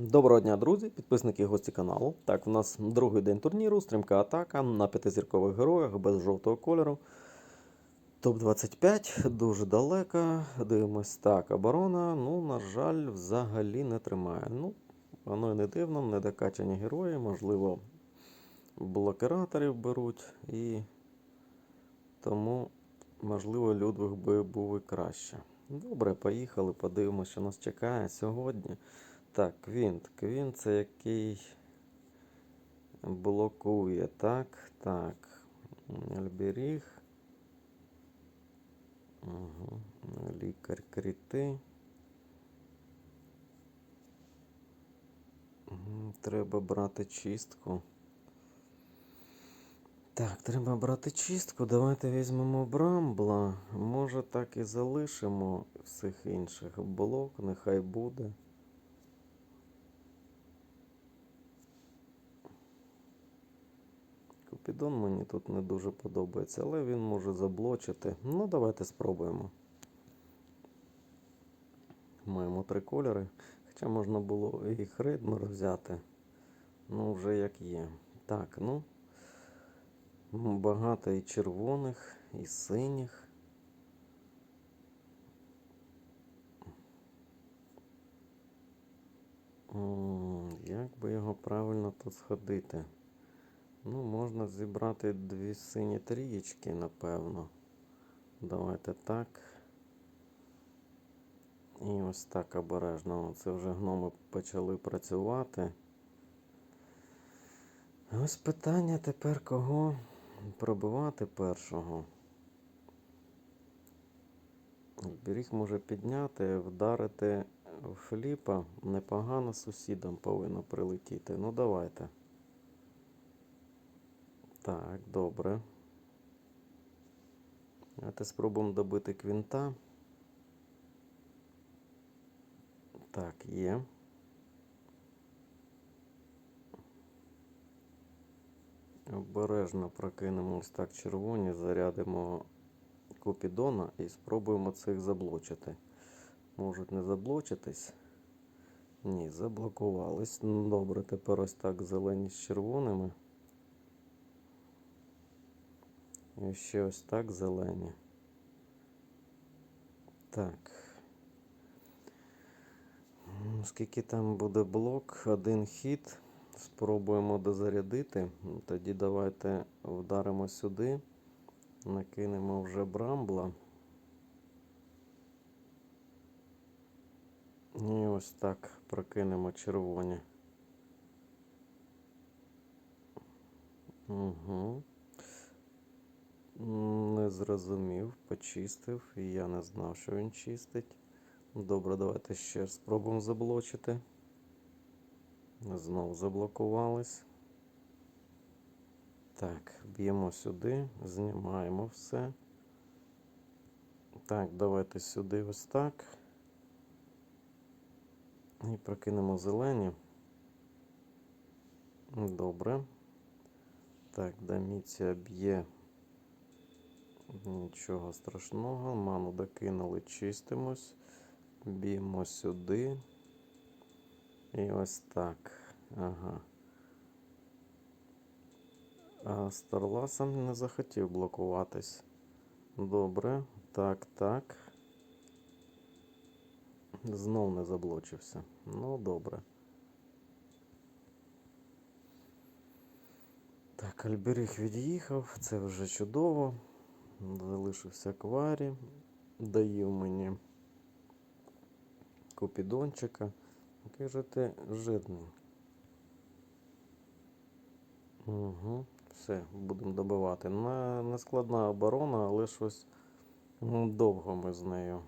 Доброго дня, друзі, підписники і гості каналу. Так, у нас другий день турніру, стрімка атака на п'ятизіркових героях без жовтого кольору. Топ-25, дуже далеко. Дивимось так, оборона. Ну, на жаль, взагалі не тримає. Ну, воно і не дивно, недокачані герої, можливо, блокираторів беруть і тому, можливо, Людвиг би був і краще. Добре, поїхали, подивимося, що нас чекає сьогодні. Так, квінт. Квінт це який блокує. Так, так. Альберіг. Угу. Лікар кріти. Треба брати чистку. Так, треба брати чистку. Давайте візьмемо Брамбла. Може так і залишимо всіх інших. Блок, нехай буде. Купідон мені тут не дуже подобається, але він може заблочити. Ну, давайте спробуємо. Маємо три кольори. Хоча можна було і Хридмер взяти. Ну, вже як є. Так, ну. Багато і червоних, і синіх. Як би його правильно тут сходити? Ну, можна зібрати дві сині трієчки, напевно. Давайте так. І ось так обережно. Це вже гноми почали працювати. Ось питання тепер кого пробивати першого. Беріг може підняти, вдарити в Філіпа. Непогано сусідам повинно прилетіти. Ну давайте. Так, добре. Давайте спробуємо добити квінта. Так, є. Обережно прокинемо ось так червоні, зарядимо Купідона і спробуємо цих заблочити. Можуть не заблочитись. Ні, заблокувались. Ну, Добре, тепер ось так зелені з червоними. І ще ось так зелені. Так. М, Скільки там буде блок? Один хід. Спробуємо дозарядити. Ну, Тоді давайте вдаримо сюди. Накинемо вже брамбла. І ось так прокинемо червоні. Угу. Не зрозумів, почистив, і я не знав, що він чистить. Добре, давайте ще спробуємо заблочити. Знову заблокувались. Так, б'ємо сюди, знімаємо все. Так, давайте сюди ось так. І прокинемо зелені. Добре. Так, Даміція б'є. Нічого страшного. Ману докинули, чистимось. Б'ємо сюди. І ось так. Ага. А Старласом не захотів блокуватись. Добре. Так, так. Знов не заблочився. Ну, добре. Так, Альберіг від'їхав, це вже чудово. Залишився кварі. Даю мені купідончика. Який же ти жирний. Угу. Все, будемо добивати. Не, не складна оборона, але щось ну, довго ми з нею.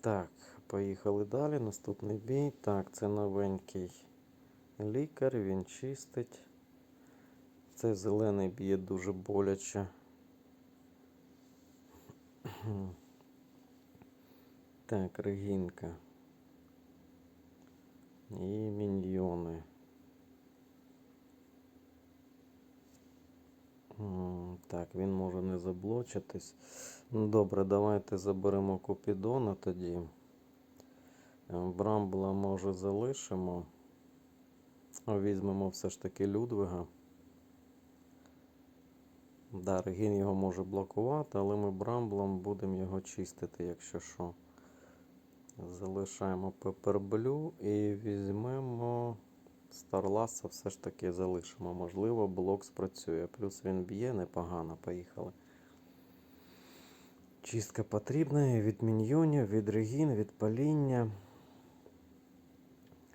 Так, поїхали далі. Наступний бій. Так, це новенький лікар, він чистить. Цей зелений б'є дуже боляче. Так, Регінка. І міньйони. Так, він може не заблочитись. Ну, Добре, давайте заберемо Купідона тоді. Е, Брамбла може залишимо. Візьмемо все ж таки Людвига. Да, Регін його може блокувати, але ми Брамблом будемо його чистити, якщо що. Залишаємо Пеперблю і візьмемо Старласа все ж таки залишимо. Можливо, блок спрацює. Плюс він б'є непогано. Поїхали. Чистка потрібна від міньйонів, від регін, від паління.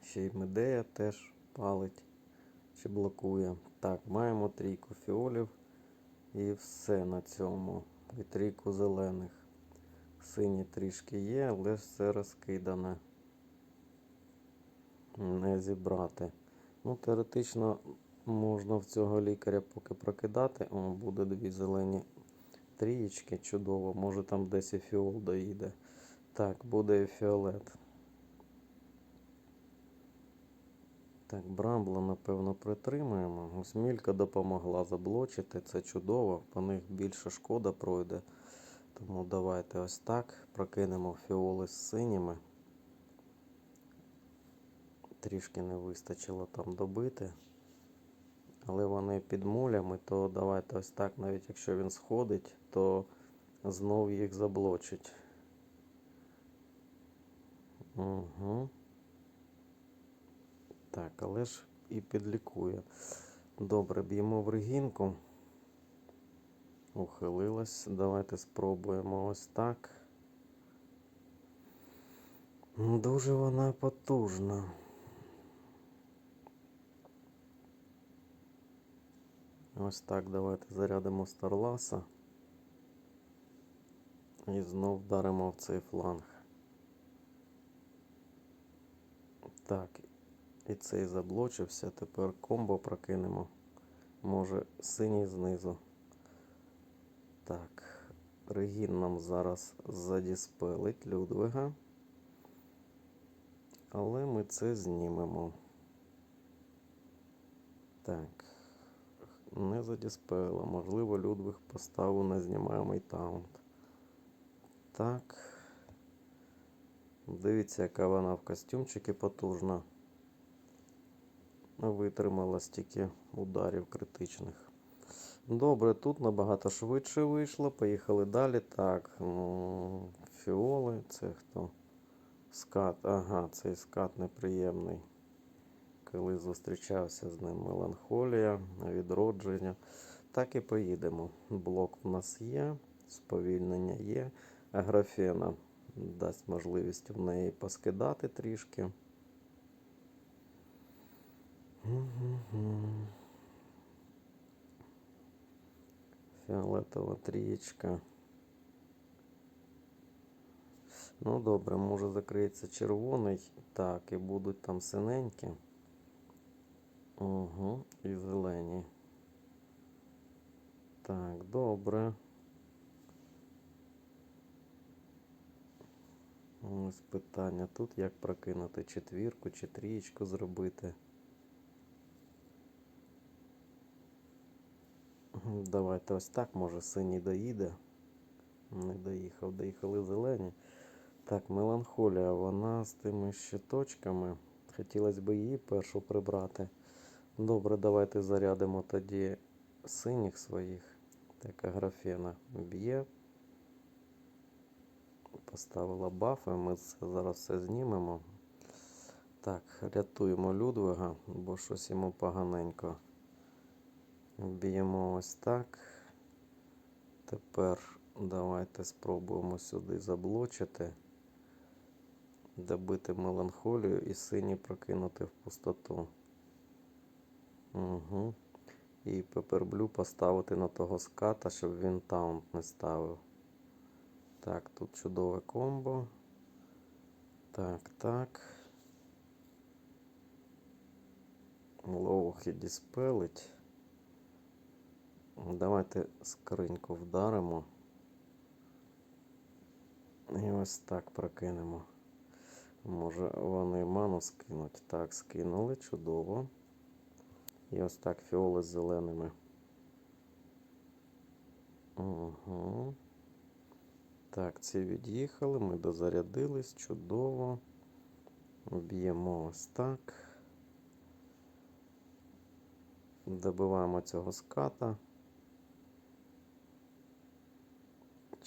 Ще й медея теж палить чи блокує. Так, маємо трійку фіолів і все на цьому. І трійку зелених. Сині трішки є, але все розкидане. Не зібрати. Ну, теоретично можна в цього лікаря поки прокидати. О, буде дві зелені трієчки. Чудово. Може там десь і фіол доїде. Так, буде і фіолет. Так, Брамбла, напевно, притримаємо. Гусмілька допомогла заблочити. Це чудово. По них більше шкода пройде. Тому давайте ось так. Прокинемо фіоли з синіми. Трішки не вистачило там добити. Але вони під мулями, то давайте ось так, навіть якщо він сходить, то знов їх заблочить. Угу. Так, але ж і підлікує. Добре, б'ємо в регінку. Ухилилась. Давайте спробуємо ось так. Дуже вона потужна. Ось так давайте зарядимо Старласа. І знов вдаримо в цей фланг. Так, і цей заблочився. Тепер комбо прокинемо. Може синій знизу. Так, Регін нам зараз задіспелить Людвига. Але ми це знімемо. Так. Не задіспело. Можливо, Людвиг поставив на знімаємий таунт. Так. Дивіться, яка вона в костюмчики потужна. Витримала стільки ударів критичних. Добре, тут набагато швидше вийшло. Поїхали далі. Так, ну, фіоли, це хто? Скат. Ага, цей скат неприємний. Коли зустрічався з ним меланхолія, відродження. Так і поїдемо. Блок в нас є, сповільнення є. Графена дасть можливість в неї поскидати трішки. Фіолетова трієчка. Ну добре, може закриється червоний. Так, і будуть там синенькі. Угу, і зелені. Так, добре. Ось питання тут, як прокинути четвірку чи трієчку зробити. Давайте ось так, може синій доїде. Не доїхав, доїхали зелені. Так, меланхолія, вона з тими щиточками. Хотілося б її першу прибрати. Добре, давайте зарядимо тоді синіх своїх. Така графена б'є. Поставила бафи, ми це зараз все знімемо. Так, рятуємо Людвига, бо щось йому поганенько. Б'ємо ось так. Тепер давайте спробуємо сюди заблочити, добити меланхолію і сині прокинути в пустоту. Угу. І пеперблю поставити на того ската, щоб він таунт не ставив. Так, тут чудове комбо. Так, так. Лоухи діспелить. Давайте скриньку вдаримо. І ось так прокинемо. Може вони ману скинуть. Так, скинули, чудово. І ось так фіоли з зеленими. Угу. Так, ці від'їхали, ми дозарядились, чудово. Б'ємо ось так. Добиваємо цього ската.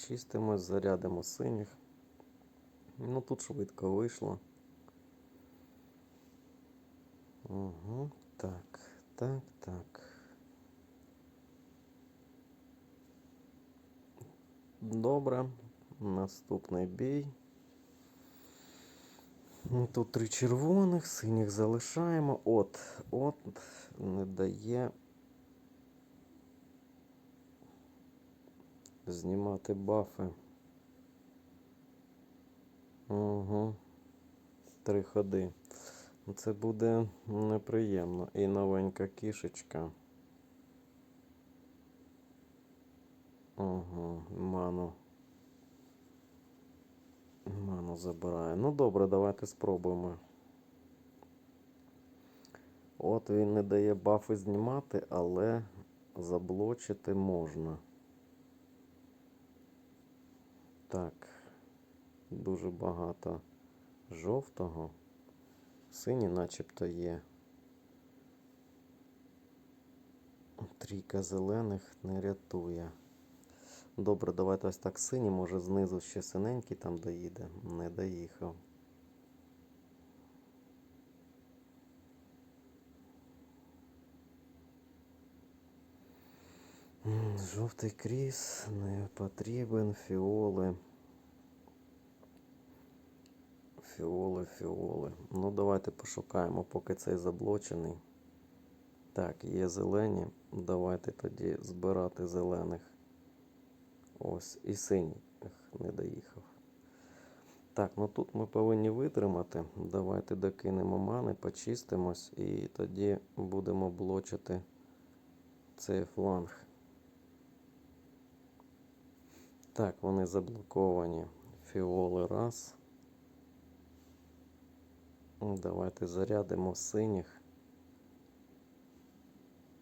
Чистимо, зарядимо синіх. Ну тут швидко вийшло. Угу. Так, так, так. Добре. Наступний бій. Ну, Тут три червоних, синіх залишаємо. От, от не дає знімати бафи. Угу. Три ходи. Це буде неприємно. І новенька кішечка. Угу, ману. Ману забирає. Ну добре, давайте спробуємо. От він не дає бафи знімати, але заблочити можна. Так. Дуже багато жовтого. Синій начебто є. Трійка зелених не рятує. Добре, давайте ось так синій, може знизу ще синенький там доїде. Не доїхав. Жовтий кріс не потрібен, фіоли. Фіоли, фіоли. Ну, давайте пошукаємо, поки цей заблочений. Так, є зелені. Давайте тоді збирати зелених. Ось, і синій не доїхав. Так, ну тут ми повинні витримати. Давайте докинемо мани, почистимось і тоді будемо блочити цей фланг. Так, вони заблоковані. Фіоли раз. Ну, Давайте зарядимо синіх.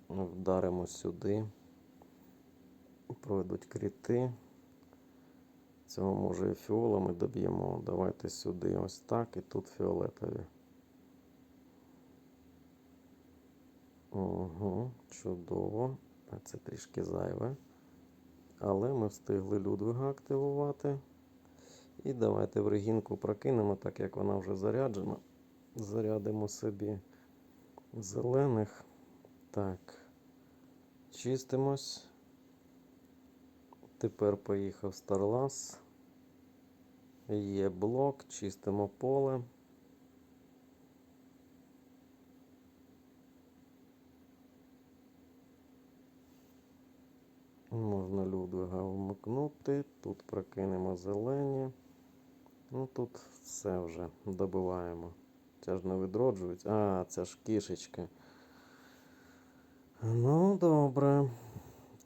Вдаримо сюди. Пройдуть кріти. Цього може і фіолами доб'ємо. Давайте сюди ось так і тут фіолетові. Угу, чудово. Це трішки зайве. Але ми встигли Людвига активувати. І давайте в регінку прокинемо, так як вона вже заряджена. Зарядимо собі зелених. Так. Чистимось. Тепер поїхав Старлас. Є блок, чистимо поле. Можна Людвига вмикнути. Тут прокинемо зелені. Ну тут все вже добиваємо. Це ж не відроджують. А, це ж кішечка. Ну, добре.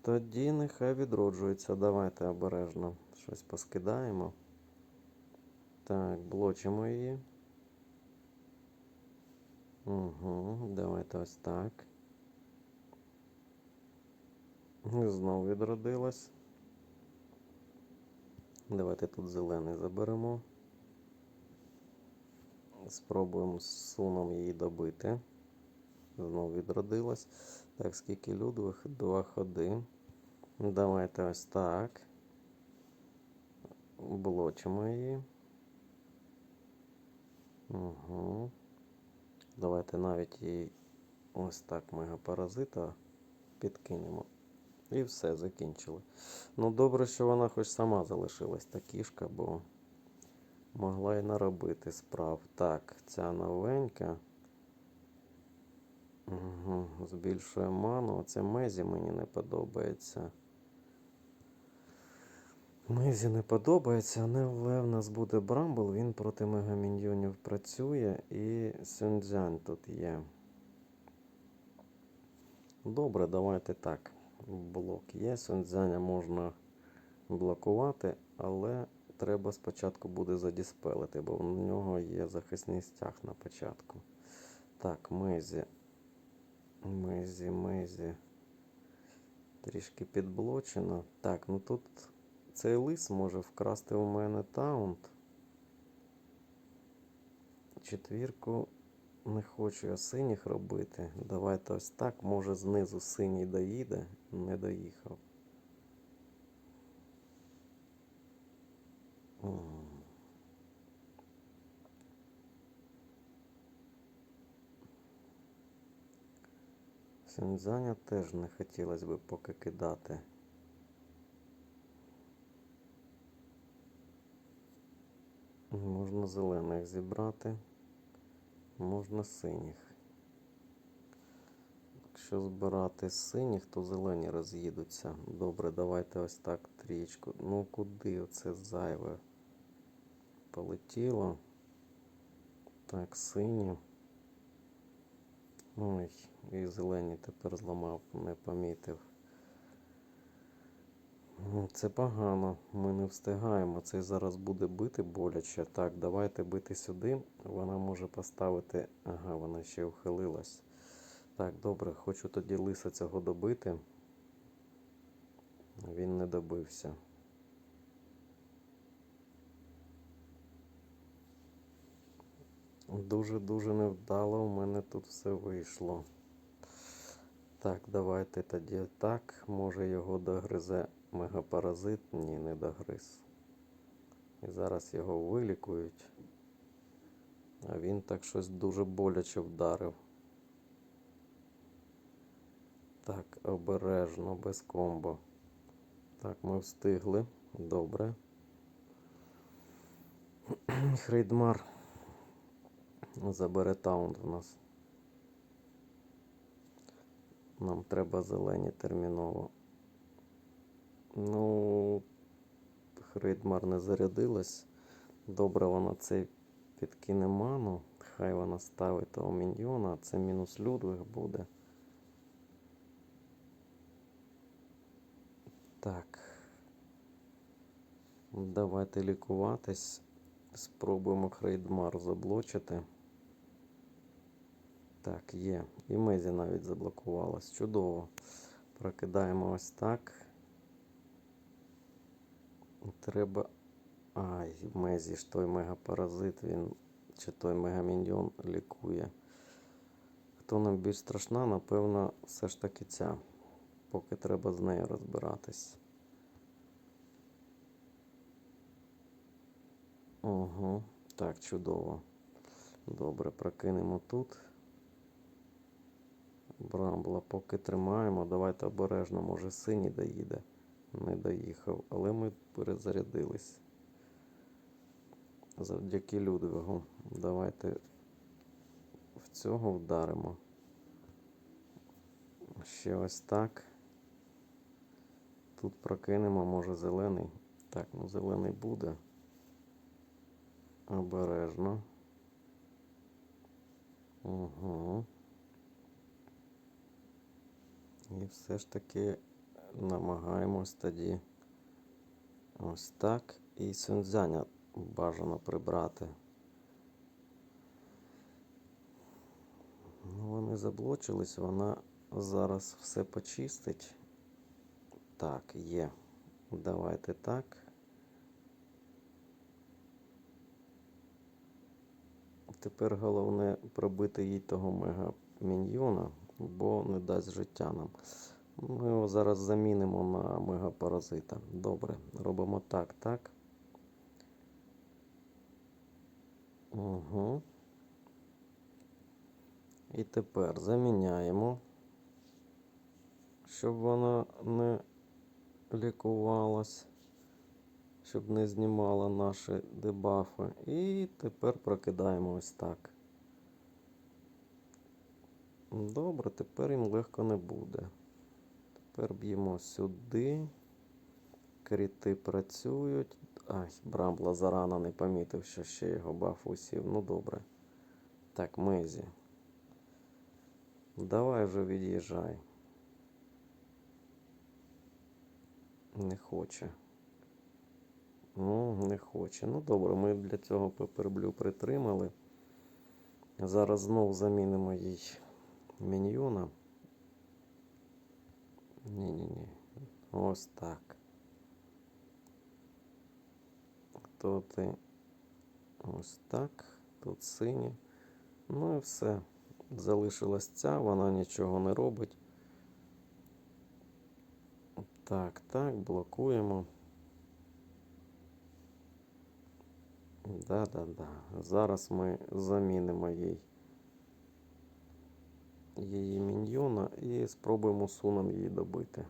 Тоді нехай відроджується. Давайте обережно щось поскидаємо. Так, блочимо її. Угу, давайте ось так. Знову відродилась. Давайте тут зелений заберемо. Спробуємо з суном її добити. Знову відродилась. Так, скільки людових? Два ходи. Давайте ось так. Блочимо її. Угу. Давайте навіть її ось так мегапаразита підкинемо. І все, закінчили. Ну, добре, що вона хоч сама залишилась та кішка, бо могла й наробити справ. Так, ця новенька. Угу, збільшує ману. Оце Мезі мені не подобається. Мезі не подобається, але в нас буде Брамбл, він проти мегаміньйонів працює і Сюнцзянь тут є. Добре, давайте так. Блок є. Сюнцзяня можна блокувати, але треба спочатку буде задіспелити, бо в нього є захисний стяг на початку. Так, Мезі. Мезі, Мезі. Трішки підблочено. Так, ну тут цей лис може вкрасти у мене таунт. четвірку не хочу я синіх робити. Давайте ось так. Може знизу синій доїде, не доїхав. Сінзаня теж не хотілося б поки кидати. Можна зелених зібрати, можна синіх. Якщо збирати синіх, то зелені роз'їдуться. Добре, давайте ось так трічку. Ну куди оце зайве? Полетіло. Так, сині. Ой, і зелені тепер зламав, не помітив. Це погано, ми не встигаємо. Цей зараз буде бити боляче. Так, давайте бити сюди. Вона може поставити. Ага, вона ще ухилилась. Так, добре, хочу тоді лиса цього добити. Він не добився. Дуже-дуже невдало у мене тут все вийшло. Так, давайте тоді так. Може його догризе мегапаразит? Ні, не догриз. І зараз його вилікують. А він так щось дуже боляче вдарив. Так, обережно, без комбо. Так, ми встигли. Добре. Хрейдмар забере таунт в нас. Нам треба зелені терміново. Ну, Хрейдмар не зарядилась. Добре, вона цей підкине ману. Хай вона ставить того міньйона. Це мінус Людвиг буде. Так. Давайте лікуватись. Спробуємо Хрейдмар заблочити. Так, є. І Мезі навіть заблокувалась. Чудово. Прокидаємо ось так. Треба. Ай, Мезі ж той мегапаразит, він чи той мегаміньйон лікує. Хто нам більш страшна, напевно, все ж таки ця. Поки треба з нею розбиратись. Угу. Так, чудово. Добре, прокинемо тут. Брамбла поки тримаємо. Давайте обережно, може синій доїде. Не доїхав, але ми перезарядились. Завдяки Людвигу. Давайте в цього вдаримо. Ще ось так. Тут прокинемо, може зелений. Так, ну зелений буде. Обережно. Угу. І все ж таки намагаємось тоді ось так. І сюнзяня бажано прибрати. Ну, вони заблочились, вона зараз все почистить. Так, є. Давайте так. Тепер головне пробити їй того мега міньйона, бо не дасть життя нам. Ми його зараз замінимо на мегапаразита. Добре, робимо так, так. Угу. І тепер заміняємо, щоб вона не лікувалась, щоб не знімала наші дебафи. І тепер прокидаємо ось так. Добре, тепер їм легко не буде. Тепер б'ємо сюди. Кріти працюють. Ай, Брамбла зарано не помітив, що ще його баф усів. Ну добре. Так, Мезі. Давай вже від'їжджай. Не хоче. Ну, не хоче. Ну добре, ми для цього пеперблю притримали. Зараз знов замінимо їй міньйона. Ні-ні-ні. Ось так. Хто ти? Ось так. тут сині. Ну і все. Залишилась ця, вона нічого не робить. Так, так, блокуємо. Да-да-да. Зараз ми замінимо їй її міньйона і спробуємо суном її добити.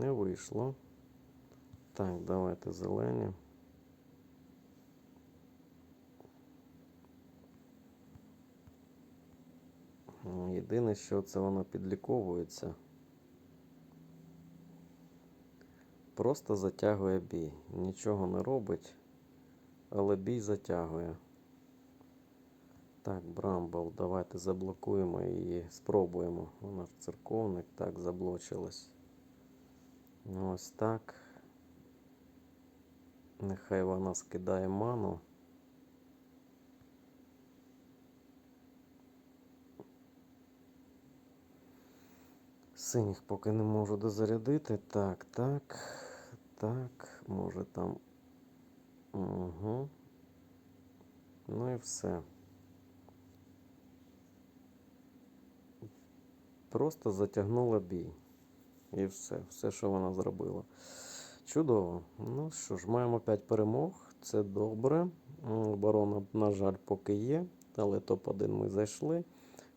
Не вийшло. Так, давайте зелені. Єдине, що це воно підліковується. Просто затягує бій. Нічого не робить, але бій затягує. Так, Брамбл, давайте заблокуємо її, спробуємо. Вона ж церковник, так, заблочилась. Ось так. Нехай вона скидає ману. Синіх поки не можу дозарядити. Так, так, так, може там. Угу. Ну і все. Просто затягнула бій. І все, все, що вона зробила. Чудово. Ну що ж, маємо 5 перемог. Це добре. Оборона, на жаль, поки є, але топ-1 ми зайшли.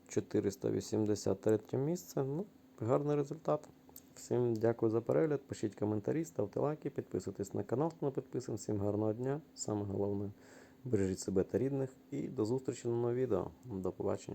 483 місце. Ну, гарний результат. Всім дякую за перегляд. Пишіть коментарі, ставте лайки, підписуйтесь на канал, хто не підписаний. Всім гарного дня. Саме головне, бережіть себе та рідних. І до зустрічі на новому відео. До побачення.